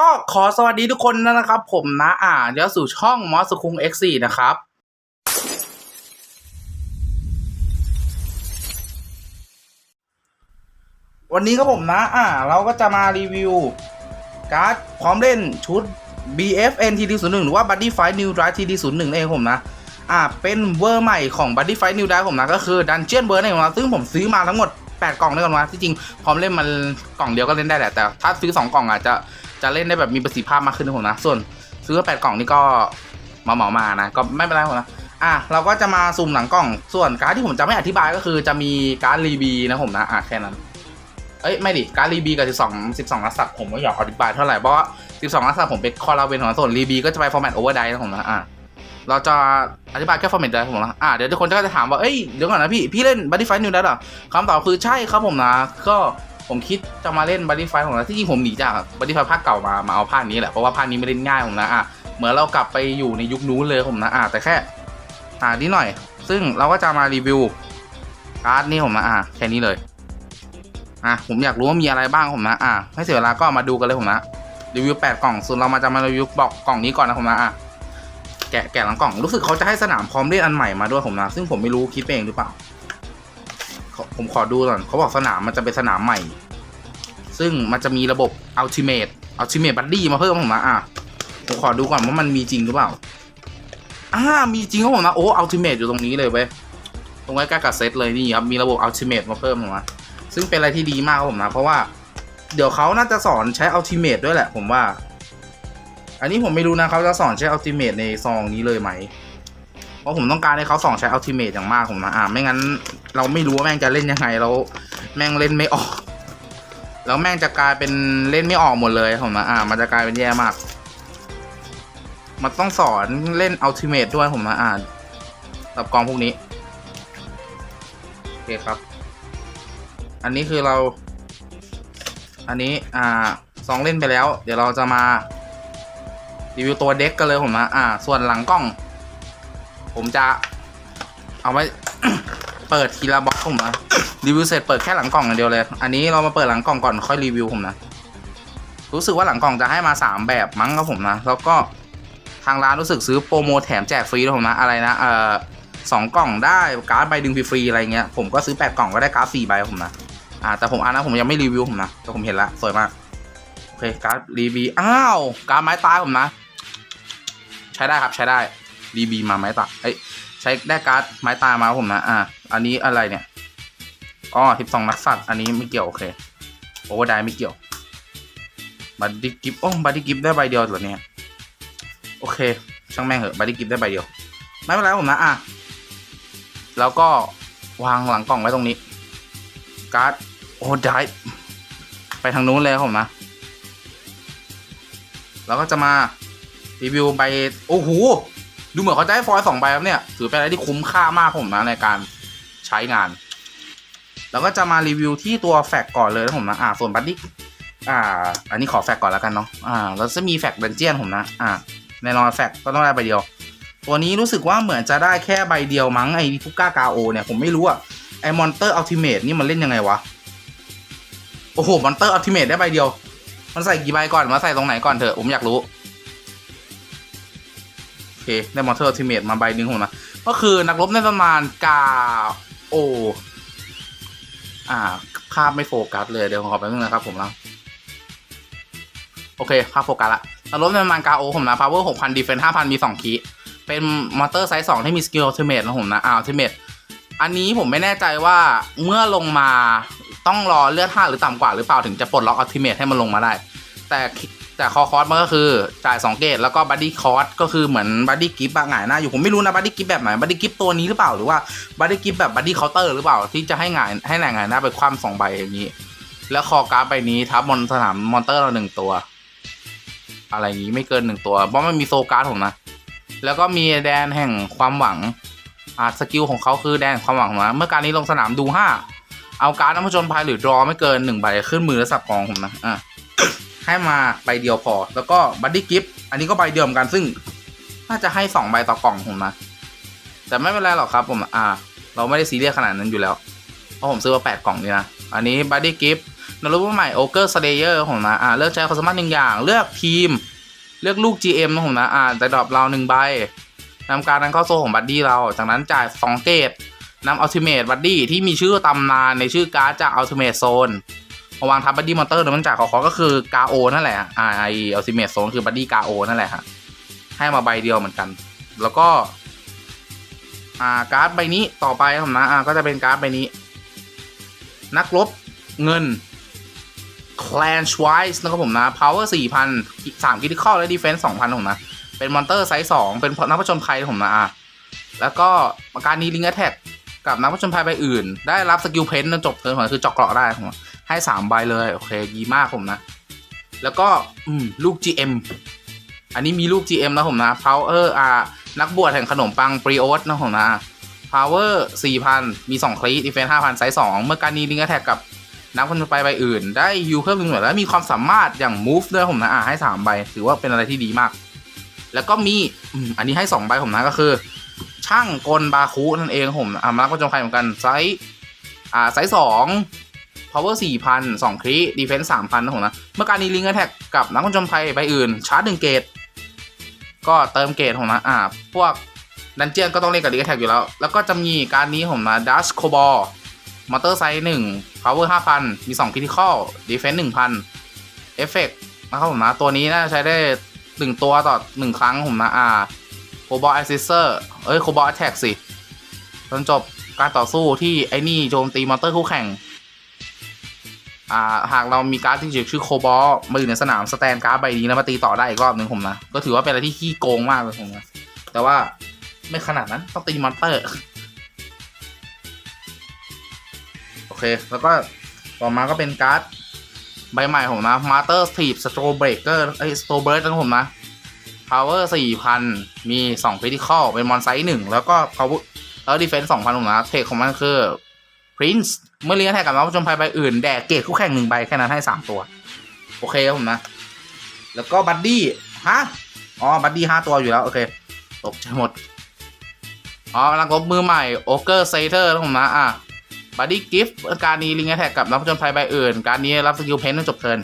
ก็ขอสวัสดีทุกคนนะครับ ผมนะอ่าเดี๋ยวสู่ช่องมอสคุง X4 นะครับ วันนี้ครับผมนะอ่า เราก็จะมารีวิว การ์ดพร้อมเล่นชุด BFN TD01 หรือว่า Buddy Fight New Drive TD01 เองผมนะ อ่า เป็นเวอร์ใหม่ของ Buddy Fight New Drive ผมนะก็คือ Dungeon Burn เองนะซึ่งผมซื้อมาทั้งหมด 8 กล่องด้วยกันนะที่จริงพร้อมเล่นมันกล่องเดียวก็เล่นได้แหละแต่ถ้าซื้อ 2 กล่องอาจจะ จะเล่นได้แบบมีประสิทธิภาพมากขึ้นนะผมนะ ส่วนซื้อมา8กล่องนี่ก็มาเหมามานะ ก็ไม่เป็นไรผมนะอะเราก็จะมาสุ่มหลังกล่อง ส่วนการ์ดที่ผมจะไม่อธิบายก็คือจะมีการ์ดรีบีนะผมนะอะแค่นั้นเอ้ยไม่ดิการ์ดรีบีกับ 12 12นักสัตว์ผมไม่อยากอธิบายเท่าไหร่เพราะว่า12นักสัตว์ผมเป็นคอลลาเวนของส่วนรีบีก็จะไปฟอร์แมตโอเวอร์ไดนะผมนะอะเราจะอธิบายแค่ฟอร์แมตได้ผมนะอะเดี๋ยวทุกคนก็จะถามว่าเอ้ยเดี๋ยวก่อนนะพี่ พี่เล่นบัตตี้ไฟนิวได้หรอคำตอบคือใช่ครับผมนะ ก็ ผมคิดจะมาเล่นบัตตี้ไฟของเราที่จริงผมหนีจากบัตตี้ไฟภาคเก่ามามาเอาภาคนี้แหละเพราะว่าภาคนี้ไม่เล่นง่ายผมนะอะเหมือนเรากลับไปอยู่ในยุคนู้นเลยผมนะอะแต่แค่อ่านิดหน่อย ซึ่งเราก็จะมารีวิวการ์ดนี่ผมนะอะแค่นี้เลยอะผมอยากรู้ว่ามีอะไรบ้างผมนะอะไม่เสียเวลาก็มาดูกันเลยผมนะรีวิวแปดกล่องส่วนเรามาจะมารีวิวบอกกล่องนี้ก่อนนะผมนะอะแกะแกะหลังกล่องรู้สึกเขาจะให้สนามพร้อมเล่นอันใหม่มาด้วยผมนะซึ่งผมไม่รู้คิดไปเองหรือเปล่า ผมขอดูก่อนเขาบอกสนามมันจะเป็นสนามใหม่ ซึ่งมันจะมีระบบ Ultimate Ultimate Buddy มาเพิ่มผมนะอะผมขอดูก่อนว่ามันมีจริงหรือเปล่าอ่ามีจริงครับผมนะโอ้ Ultimate อยู่ตรงนี้เลยเว้ยตรงใกล้ๆกับเซตเลยนี่ครับมีระบบ Ultimate มาเพิ่มผมนะซึ่งเป็นอะไรที่ดีมากครับผมนะ เพราะว่าเดี๋ยวเขาน่าจะสอนใช้ Ultimate ด้วยแหละ ผมว่า อันนี้ผมไม่รู้นะเขาจะสอนใช้ Ultimate ในซองนี้เลยไหมเพราะผมต้องการให้เขาสอนใช้ Ultimate อย่างมากผมนะอ่าไม่งั้น เราไม่รู้ว่าแม่งจะเล่นยังไงแล้ว แม่งเล่นไม่ออก แล้วแม่งจะกลายเป็นเล่นไม่ออกหมดเลยผมนะอ่า มันจะกลายเป็นแย่มาก มันต้องสอนเล่น Ultimate ด้วยผมนะอ่านกับกองพวกนี้โอเคครับ อันนี้คือเรา อันนี้อ่าซองเล่นไปแล้ว เดี๋ยวเราจะมารีวิวตัวเด็กกันเลยผมนะอ่า ส่วนหลังกล้อง ผมจะเอาไว้ เปิดทีละบล็อกผมนะรีวิวเสร็จเปิดแค่หลังกล่องอย่างเดียวเลย อันนี้เรามาเปิดหลังกล่องก่อนค่อยรีวิวผมนะ รู้สึกว่าหลังกล่องจะให้มาสามแบบมั้งครับผมนะ แล้วก็ทางร้านรู้สึกซื้อโปรโมแถมแจกฟรีด้วยผมนะอะไรนะเอ่อสองกล่องได้การ์ดใบดึงฟรีๆอะไรเงี้ยผมก็ซื้อแปดกล่องก็ได้การ์ดสี่ใบผมนะอ่าแต่ผมอ่านนะผมยังไม่รีวิวผมนะแต่ผมเห็นละสวยมากโอเคการ์ดรีบีอ้าวการ์ดไม้ตายผมนะ ใช้ได้ครับใช้ได้รีบีมาไม้ตายเอ้ย ใช้ได้การ์ดไม้ตายมาผมนะ อ่าอันนี้อะไรเนี่ยอ๋อสิบสองนักสัตว์ อันนี้ไม่เกี่ยวโอเค โอเวอร์ไดไม่เกี่ยว บัดดี้กิฟต์โอ้บัดดี้กิฟต์ได้ใบเดียวเหรอเนี่ย โอเค ช่างแม่งเหอะ บัดดี้กิฟต์ได้ใบเดียว ไม่เป็นไรผมนะ อะ แล้วก็วางหลังกล่องไว้ตรงนี้ การ์ด โอ้ได้ไปทางนู้นเลยผมนะ แล้วก็จะมารีวิวใบ โอ้โห ดูเหมือนเขาจะให้ฟอยล์สองใบครับเนี่ย ถือเป็นอะไรที่คุ้มค่ามากผมนะในการใช้งาน แล้วก็จะมารีวิวที่ตัวแฟกก่อนเลยนะผมนะ อ่า ส่วนบัดดี้อ่า อันนี้ขอแฟกก่อนแล้วกันเนาะ อ่าแล้วจะมีแฟกดันเจียนผมนะ อ่าแน่นอนแฟกก็ต้องได้ใบเดียว ตัวนี้รู้สึกว่าเหมือนจะได้แค่ใบเดียวมั้งไอ้ทุก้ากาโอเนี่ยผมไม่รู้อะไอ้มอนเตอร์อัลติเมทนี่มันเล่นยังไงวะ โอ้โห มอนเตอร์อัลติเมทได้ใบเดียว มันใส่กี่ใบก่อน มาใส่ตรงไหนก่อนเถอะ ผมอยากรู้ เคได้มอนเตอร์ทิเมทมาใบหนึ่งผมนะก็คือนักรบในตำนานกาโอ อ่า ภาพไม่โฟกัสเลยเดี๋ยวขอแป๊บนึงนะครับผมนะโอเคภาพโฟกัสละนักรบในตำนานกาโอผมนะ power 6,000 defense 5,000มี2คีย์เป็นมอเตอร์ไซส์2ที่มีสกิลทิเมทนะผมนะอ่าทิเมทอันนี้ผมไม่แน่ใจว่าเมื่อลงมาต้องรอเลือดห้าหรือต่ำกว่าหรือเปล่าถึงจะปลดล็อกอัลติเมทให้มันลงมาได้ แต่ แต่คอคอสมันก็คือจ่าย2เกตแล้วก็บัดดี้คอสก็คือเหมือนบัดดี้กิฟต์หงายหน้าอยู่ผมไม่รู้นะบัดดี้กิฟต์แบบไหนบัดดี้กิฟต์ตัวนี้หรือเปล่าหรือว่าบัดดี้กิฟต์แบบบัดดี้เคาน์เตอร์หรือเปล่าที่จะให้หงายให้หงายหน้าไปคว่ำสองใบอย่างนี้ แล้วคอการ์ดใบนี้ทับบนสนามมอนเตอร์เราหนึ่งตัว อะไรอย่างนี้ไม่เกินหนึ่งตัว เพราะมันมีโซการ์ดผมนะ แล้วก็มีแดนแห่งความหวังอ่าสกิลของเขาคือแดนแห่งความหวังนะเมื่อการนี้ลงสนามดูห้าเอาการ์ดน้ำผจญภัยหรือดรอไม่เกินหนึ่งใบขึ้นมือและสับกองผมนะอะ ให้มาใบเดียวพอ แล้วก็บัดดี้กิฟต์อันนี้ก็ใบเดียวเหมือนกันซึ่ง น่าจะให้สองใบต่อกล่องผมนะแต่ไม่เป็นไรหรอกครับผมอ่า เราไม่ได้ซีเรียสขนาดนั้นอยู่แล้วเพราะผมซื้อมาแปดกล่องนี่นะอันนี้บัดดี้กิฟต์นารูปใหม่โอเกอร์สเลเยอร์ผมนะอ่าเลือกใช้ความสามารถหนึ่งอย่างเลือกทีม เลือกลูก GM นะผมนะอ่าจะดรอปเราหนึ่งใบนำการนั้นเข้าโซ่ของบัดดี้เราจากนั้นจ่ายสองเกตนำอัลติเม e บัดดี้ที่มีชื่อตำนานในชื่อการ์ดจากอัลติเม e โซน มาวางทับบัดดี้มอนเตอร์โดยมันจายขอขอก็คือกาโอนั่นแหละอ่าไอเอลติเม e โซนคือบัดดี้กาโอนั่นแหละฮะให้มาใบเดียวเหมือนกัน แล้วก็อ่าการ์ดใบนี้ต่อไปครับผมนะอ่าก็จะเป็นการ์ดใบนี้ นักรบเงิน Clan s w i s e นะครับผมนะ Power 4,000 3 Critical และ Defense 2,000ผมนะ เป็นมอนเตอร์ไซส์2เป็นนักผจญภัยผมนะอะแล้วก็การนี้ลิง a ์แท็กกับนักผจญภัยใบอื่น ได้รับสกิลเพนจนจบเทิร์นผมคือจอกเกราะได้ผม ให้3ใบเลย โอเคดีมากผมนะ แล้วก็อืมลูก GM อันนี้มีลูก GM นะผมนะ Power อ่านักบวชแห่งขนมปังปรีโอสนะผมนะ Power 4,000 มี 2 คลี Defense 5,000ไซส์2เมื่อการนี้ลิง a ์แท็กกับนักผจญภัยใบอื่น ได้ยูเพิ่มหนึ่งหน่วยและมีความสามารถอย่าง Move ด้วยผมนะอ่าให้ 3 ใบ ถือว่าเป็นอะไรที่ดีมาก แล้วก็มีอันนี้ให้ 2 ใบผมนะก็คือ ช่างกลบาคุนั่นเองผมอ่านักผจญภัยเหมือนกันไซส์อ่าไซส์2 power 4,000 2คลี defense 3,000นะผมนะ เมื่อการนี้ลิงก์แท็กกับนักผจญภัยใบอื่น ชาร์จหนึ่งเกต ก็เติมเกตผมนะ อ่า พวกดันเจียนก็ต้องเล่นกับลิงก์แท็กอยู่แล้ว แล้วก็จะมีการนี้ผมนะดัชโคบอลมอเตอร์ไซส์1 power 5,000 มี 2 critical defense 1,000เอฟเฟกนะครับผมนะ ตัวนี้น่าจะใช้ได้หนึ่งตัวต่อหนึ่งครั้งผมนะ อ่าโคบอลแอสซิเซอร์เอ้ยโคบอลแท็กสิจนจบการต่อสู้ที่ไอ้นี่โจมตีมอเตอร์คู่แข่ง อ่าหากเรามีการ์ดที่ชื่อโคบอลมาอยู่ในสนามสแตนการ์ดใบนี้แล้วมาตีต่อได้อีกรอบหนึ่งผมนะ ก็ถือว่าเป็นอะไรที่ขี้โกงมากเลยผมนะแต่ว่าไม่ขนาดนั้นต้องตีมอนเตอร์ โอเค แล้วก็ต่อมาก็เป็นการ์ดใบใหม่ผมนะ Master Sleep Strow Breaker ไอ้ Strow Break นะผมนะ Power 4,000มี2 Critical เป็นมอนไซส์1แล้วก็ Power แล้ว Defense 2,000ผมนะเทคของมันคือ Prince เมื่อเลี้ยงแทกกับนักผจญภัยใบอื่นแดกเกตคู่แข่งหนึ่งใบแค่นั้นให้3ตัว โอเคครับผมนะ แล้วก็บัดดี้ฮะอ๋อบัดดี้5ตัวอยู่แล้ว โอเค ตกใจหมด อ๋อนักรบมือใหม่ Ogre Satyr นะผมนะอะบัดดี้กิฟต์การนี้ลิงแท็กกับนักผจญภัยใบอื่น การนี้รับสกิลเพนต์จนจบเทิร์น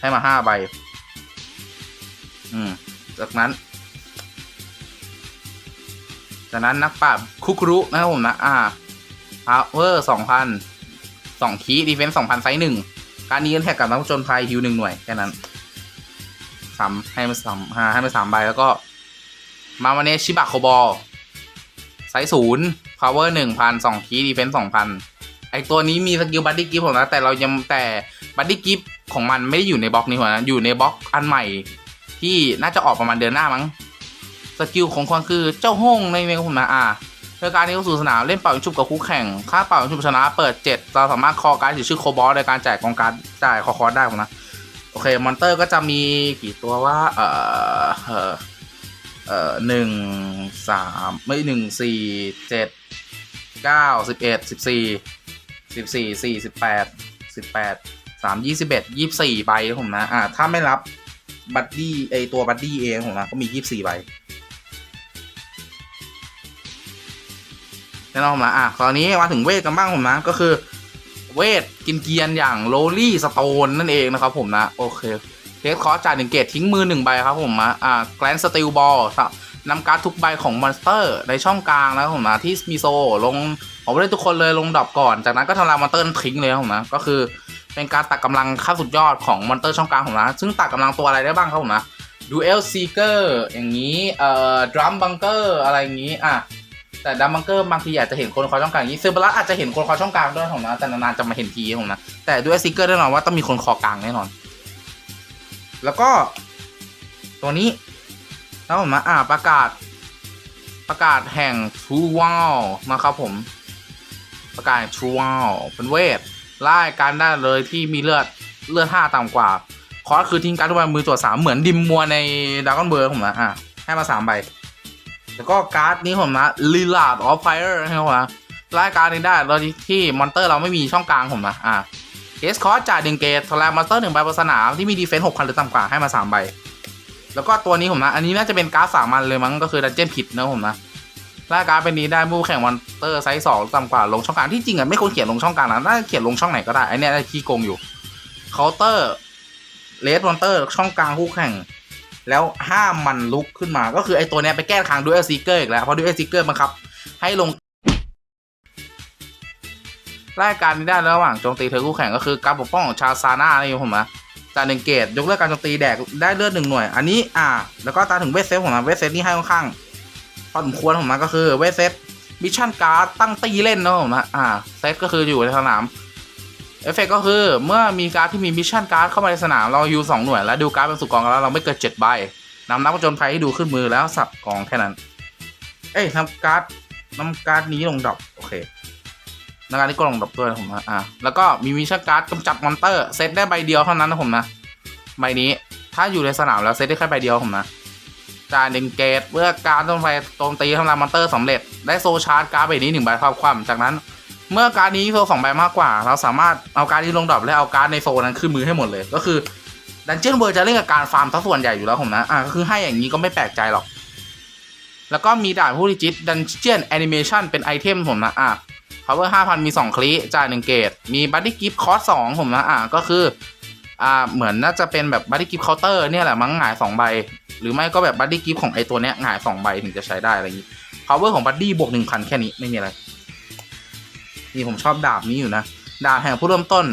ให้มาห้าใบ อืม จากนั้น จากนั้นนักปราบคุกรุนะครับผมนะ อ่า พาวเวอร์สองพันสองคีดีเฟนส์สองพันไซส์หนึ่งการนี้แท็กกับนักผจญภัยฮิวหนึ่งหน่วยแค่นั้นสามให้มาสามห้าให้มาสามใบแล้วก็ มาวันนี้ชิบะโคบอลไซส์ศูนย์ power หนึ่งพันสองคีดีเฟนส์สองพันไอตัวนี้มีสกิลบัดดี้กิฟต์ผมนะแต่เรายังแต่บัดดี้กิฟต์ของมันไม่ได้อยู่ในบล็อกนี้ผมนะอยู่ในบล็อกอันใหม่ ที่น่าจะออกประมาณเดือนหน้ามั้งสกิลของคนคือเจ้าห้องในเมงผมนะอ่า โดยการนี้เข้าสู่สนามเล่นเป่ายิงฉุบกับคู่แข่ง ค่าเป่ายิงฉุบชนะเปิดเจ็ดเราสามารถคอการ์ดชื่อโคบอสในการจ่ายกองการดจ่ายคอคอร์สได้ผมนะ โอเค มอนเตอร์ก็จะมีกี่ตัวว่า เอ่อ เอ่อเอ่อหนึ่งสามไม่หนึ่งสี่เจ็ดเก้าสิบเอ็ดสิบสี่สิบสี่สี่สิบแปดสิบแปดสามยี่สิบเอ็ดยี่สิบสี่ใบผมนะ อ่า ถ้าไม่รับบัดดี้ไอตัวบัดดี้เองผมนะ ก็มียี่สิบสี่ใบ แน่นอนผมนะอะตอนนี้มาถึงเวทกันบ้างผมนะ ก็คือ เวทกินเกียนอย่างโรลี่สโตนนั่นเองนะครับผมนะ โอเคเทสคอร์สจ่ายหนึ่งเกตทิ้งมือหนึ่งใบครับผมนะอ่าแกลนสติลบอลนำการ์ดทุกใบของมอนสเตอร์ ในช่องกลางนะครับผมนะที่มีโซลงผมได้ทุกคนเลยลงดรอปก่อน จากนั้นก็ทำลายมอนเตอร์ทิ้งเลยครับผมนะ ก็คือเป็นการตัดกำลังขั้นสุดยอดของมอนเตอร์ช่องกลางผมนะ ซึ่งตัดกำลังตัวอะไรได้บ้างครับผมนะดูเอลซีเกอร์อย่างนี้เอ่อดรัมบังเกอร์อะไรอย่างนี้อะ แต่ดัมบังเกอร์บางทีอาจจะเห็นคนคอช่องกลางอย่างนี้ซอร์เบลัอาจจะเห็นคนคอช่องกลางด้วยผมนะแต่นานๆจะมาเห็นทีผมนะแต่ดูเอลซีเกอร์แน่นอนว่าต้องมีคนคอกลางแน่นอน แล้วก็ ตัวนี้แล้วผมมาอ่าประกาศ ประกาศแห่งทรูว a ลนะครับผม ประกาศทรูว a ลเป็นเวทไล่การได้เลยที่มีเลือดเลือดห้าต่ำกว่าคอร์สคือทิ้งการทุกใบมือตัวสามเหมือนดิมมัวในดากอนเบอร์ผมนะอะให้มาสามใบ แล้วก็การ์ดนี้ผมนะลีลาดออฟไฟเออร์ให้ผมนะไล่การดนี้ได้โดยที่มอนเตอร์เราไม่มีช่องกลางผมนะอะเอสคอร์จ่ายหนึ่งเกตทลายมอนสเตอร์หนึ่งใบบนสนามที่มีดีเฟนส์หกพันหรือต่ำกว่าให้มาสามใบ แล้วก็ตัวนี้ผมนะ อันนี้น่าจะเป็นการ์ดสามัญเลยมั้งก็คือดันเจี้ยนผิดนะผมนะล่าการเป็นนี้ได้มู่แข่งมอนเตอร์ไซส์สองต่ำกว่าลงช่องกลางที่จริงอะไม่ควรเขียนลงช่องกลางนะน่าจะเขียนลงช่องไหนก็ได้ไอเนี้ยได้ขี้โกงอยู่เคาน์เตอร์เลสมอนเตอร์ช่องกลางคู่แข่ง แล้วห้ามมันลุกขึ้นมาก็คือไอตัวเนี้ยไปแก้ทางด้วยซีเกอร์อีกแล้วเพราะด้วยซีเกอร์บังคับ ให้ลงรายการนี้ได้ระหว่างโจมตีเธอคู่แข่งก็คือการปกป้องของชาซาน่าอะไรอย่ผมนะจานหนึ่งเกตยกเลิกการโจมตีแดกได้เลือดหนึ่งหน่วย อันนี้อ่า แล้วก็ตาถึงเวทเซฟผมนะเวทเซฟนี่ให้ค่อนข้างพอสมควรผมนะก็คือเวทเซฟมิชชั่นการ์ดตั้งตีเล่นนะผมนะอ่าเซตก็คืออยู่ในสนาม เอฟเฟกก็คือเมื่อมีการ์ดที่มีมิชชั่นการ์ดเข้ามาในสนาม เรายูสองหน่วย แล้วดูการ์ดเป็นสุกองแล้วเราไม่เกินเจ็ดใบนำนักผจญภัยให้ดูขึ้นมือแล้วสับกองแค่นั้น เอ้ยทำการ์ดนำการ์ดนี้ลงดรอปโอเคนำการ์ดนี้ก็ลงดรอปด้วยนะผมนะอ่าแล้วก็มีมิชชั่นการ์ดกำจัดมอนเตอร์เซตได้ใบเดียวเท่านั้นนะผมนะใบนี้ถ้าอยู่ในสนามแล้วเซตได้แค่ใบเดียวผมนะจายหนึ่งเกตเมื่อการ์ดโจมไปโจมตีทำลายมอนเตอร์สำเร็จ ได้โซชาร์จการ์ดใบนี้หนึ่งใบครอบคว่ำจากนั้น เมื่อการดนี้โซสองใบมากกว่า เราสามารถเอาการดที่ลงดรอปและเอาการดในโซนั้นขึ้นมือให้หมดเลย ก็คือดันเจียนเวิร์จะเล่นกับการฟาร์มทั้งส่วนใหญ่อยู่แล้วผมนะอะก็คือให้อย่างนี้ก็ไม่แปลกใจหรอก แล้วก็มีด่านผู้ดิจิตดันเจียนแอนิเมชันเป็นไอเทมผมนะอะ power 5,000 มี 2 คลิจ่าย1เกตมีบัดดี้กิฟต์คอร์ส2ผมนะอะก็คืออ่าเหมือนน่าจะเป็นแบบบัดดี้กิฟต์เคาน์เตอร์เนี่ยแหละมั้งหงาย2ใบหรือไม่ก็แบบบัดดี้กิฟต์ของไอตัวเนี้ยหงาย2ใบถึงจะใช้ได้อะไรอย่างนี้ power ของบัดดี้บวก1,000แค่นี้ไม่มีอะไร นี่ผมชอบดาบนี้อยู่นะ ดาบแห่งผู้เริ่มต้น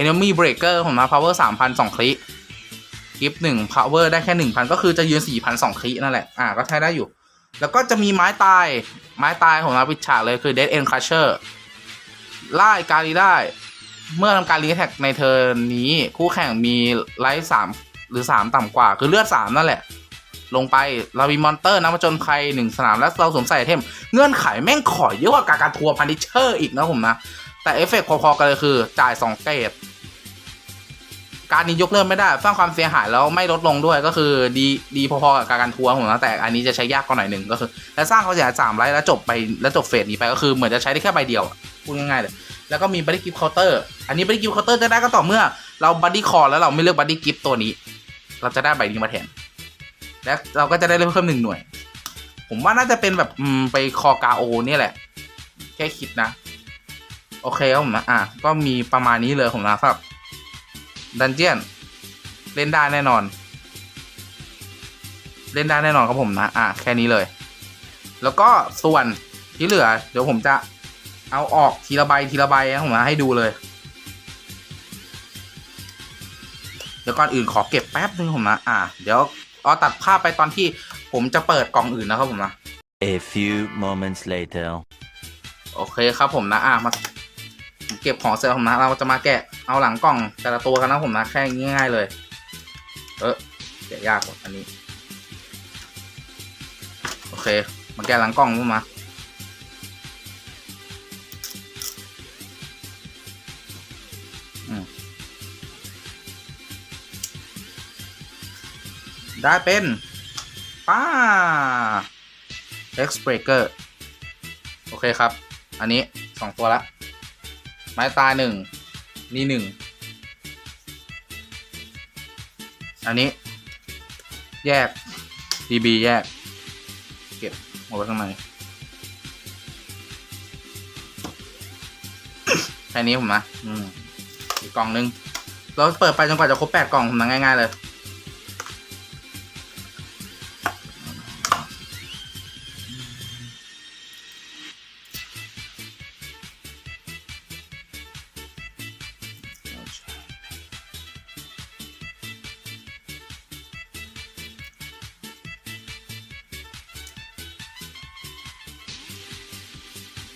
enemy breaker ผมนะ power 3,000 2คลิกกิฟต์1 power ได้แค่ 1,000 ก็คือจะยืน 4,000 2คลินั่นแหละ อ่า ก็ใช้ได้อยู่ แล้วก็จะมีไม้ตาย ไม้ตายของเราปิดฉากเลยคือ dead end crusher ไล่การีได้ เมื่อทำการรีแท็กในเทิร์นนี้ คู่แข่งมีไลท์สามหรือ 3 ต่ำกว่า คือเลือด 3 นั่นแหละ ลงไปเรามีมอนเตอร์นักผจญภัยหนึ่งสนามและเราสวมใส่เทมเงื่อนไขแม่งขอเยอะกว่าการการทัวร์พันิเชอร์อีกนะผมนะ แต่เอฟเฟกต์พอๆกันเลยคือจ่าย2เกตการนี้ยกเลิกไม่ได้สร้างความเสียหายแล้วไม่ลดลงด้วยก็คือดีดีพอๆกับการการทัวร์ผมนะแต่อันนี้จะใช้ยากกว่าหน่อยหนึ่งก็คือ และสร้างความเสียหายสามไลท์แล้วจบไปแล้วจบเฟสนี้ไปก็คือเหมือนจะใช้ได้แค่ใบเดียวพูดง่ายๆเลยแล้วก็มีบัดดี้กิฟต์เคาน์เตอร์อันนี้บัดดี้กิฟต์เคาน์เตอร์จะได้ก็ต่อเมื่อ เราบัดดี้คอร์แล้วเราไม่เลือกบัดดี้กิฟต์ตัวนี้ เราจะได้ใบนี้มาแทน และเราก็จะได้เพิ่มหนึ่งหน่วย ผมว่าน่าจะเป็นแบบอืมไปคอกาโอเนี่ยแหละ แค่คิดนะ โอเคครับผมนะอะก็มีประมาณนี้เลยผมนะครับดันเจียน เล่นได้แน่นอน เล่นได้แน่นอนครับผมนะ อะแค่นี้เลย แล้วก็ส่วนที่เหลือ เดี๋ยวผมจะเอาออกทีละใบทีละใบนะผมนะให้ดูเลยเดี๋ยวก่อนอื่นขอเก็บแป๊บนึงผมนะ อะเดี๋ยว เอาตัดภาพไปตอนที่ผมจะเปิดกล่องอื่นนะครับผมนะ A few moments later. โอเคครับผมนะอะมาผมเก็บของเสร็จแล้วผมนะ เราจะมาแกะเอาหลังกล่องแต่ละตัวกันนะผมนะแค่ง่ายๆเลย เออแกะยากกว่าอันนี้ โอเค มาแกะหลังกล่องผมนะ ได้เป็นป้า X Breaker โอเคครับ อันนี้สองตัวละ ไม้ตายหนึ่งนี่หนึ่งอันนี้ แยก DB แยก เก็บเอาไว้ข้างในแค่นี้ผมนะ อืมอีกกล่องหนึง เราเปิดไปจนกว่าจะครบแปดกล่องผมนะง่าย ๆ เลย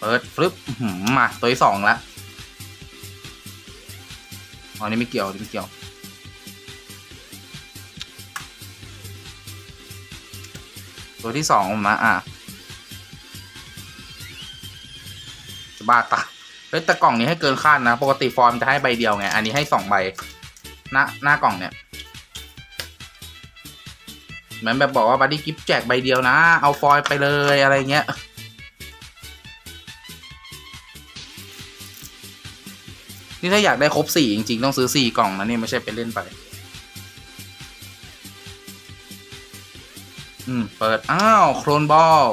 เปิดฟลึบอื้อหือมาตัวที่สองล้วอ๋อนี่ไม่เกี่ยวนี่ไม่เกี่ยว ตัวที่สองผมนะอะจะบ้าตาเฮ้ยแต่กล่องนี้ให้เกินคาดนะ ปกติฟอร์มจะให้ใบเดียวไง อันนี้ให้สองใบ หน้าหน้ากล่องเนี่ยเหมือนแบบบอกว่าบัดดี้กิฟต์แจกใบเดียวนะ เอาฟอยไปเลยอะไรเงี้ย นี่ถ้าอยากได้ครบสี่จริงๆ ต้องซื้อสี่กล่องนะเนี่ยไม่ใช่ไปเล่นไป อืม เปิด อ้าว โครนบอล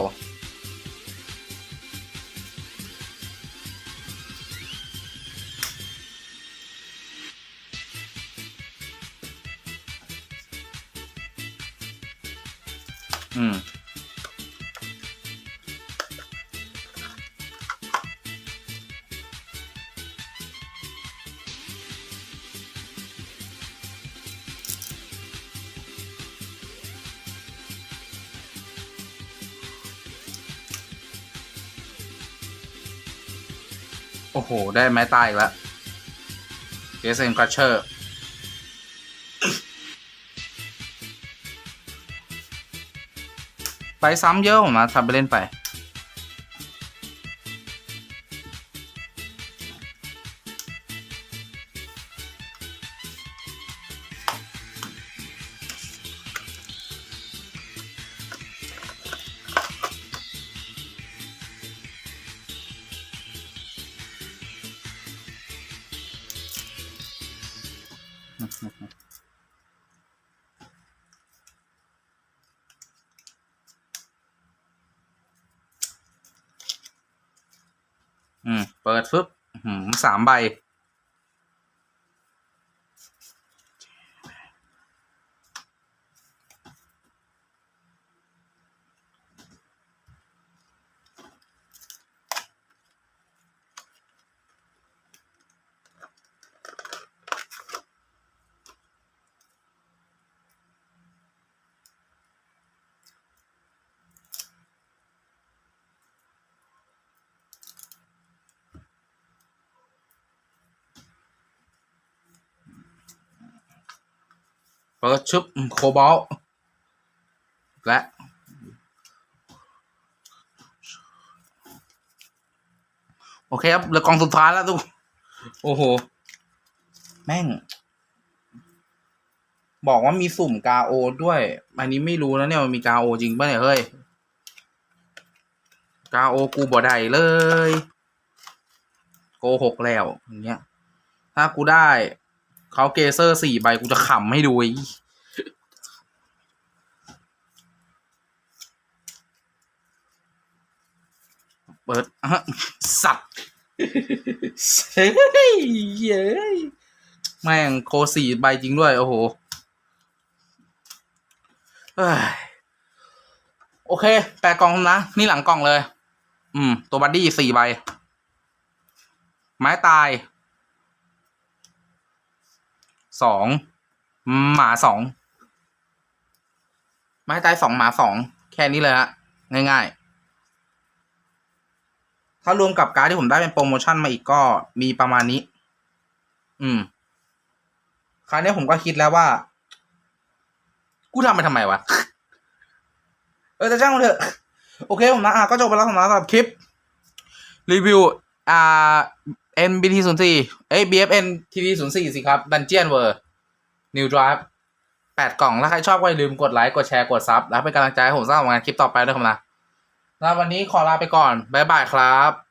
อ้โห ได้ไม้ตายอีกแล้วเกสเซนครัชเชอร์ไปซ้ำเยอะผมนะทำไปเล่นไป สามใบ เปิดชุบโคบอลและโอเคครับเหลือกองสุดท้ายแล้วทุกโอ้โห แม่ง บอกว่ามีสุ่มกาโอด้วย อันนี้ไม่รู้นะเนี่ยมันมีกาโอจริงป่ะเนี่ยเฮ้ยกาโอกูบ่ได้เลย โกหกแล้วอย่างเงี้ย ถ้ากูได้เขาเกเซอร์สี่ใบกูจะขำให้ดูอ้ เปิดอะสัตว์เฮ้ยเย้ยแม่งโคสี่ใบจริงด้วย โอ้โหเอ้ยโอเค แปลกล่องนะ นี่หลังกล่องเลย อืม ตัวบัดดี้สี่ใบ ไม้ตายสองหมาสองไม้ตายสองหมาสองแค่นี้เลยฮะง่าย ๆ ถ้ารวมกับการดที่ผมได้เป็นโปรโมชั่นมาอีกก็มีประมาณนี้ อืม คราวนี้ผมก็คิดแล้วว่า กูทำไปทำไมวะ เออแต่ช่างมันเถอะ โอเคผมนะอะก็จบไปแล้วสำหรับคลิป รีวิว อ่า NBT 0 4เอ้ย BFN TV 0 4สิครับ Dungeon World New Drive แปดกล่อง แล้วใครชอบก็อย่าลืมกดไลค์ กดแชร์ กดซับ แล้วเป็นกำลังใจให้ผมสร้างผลงานคลิปต่อไปด้วยครับนะ แล้ววันนี้ขอลาไปก่อน บ๊ายบายครับ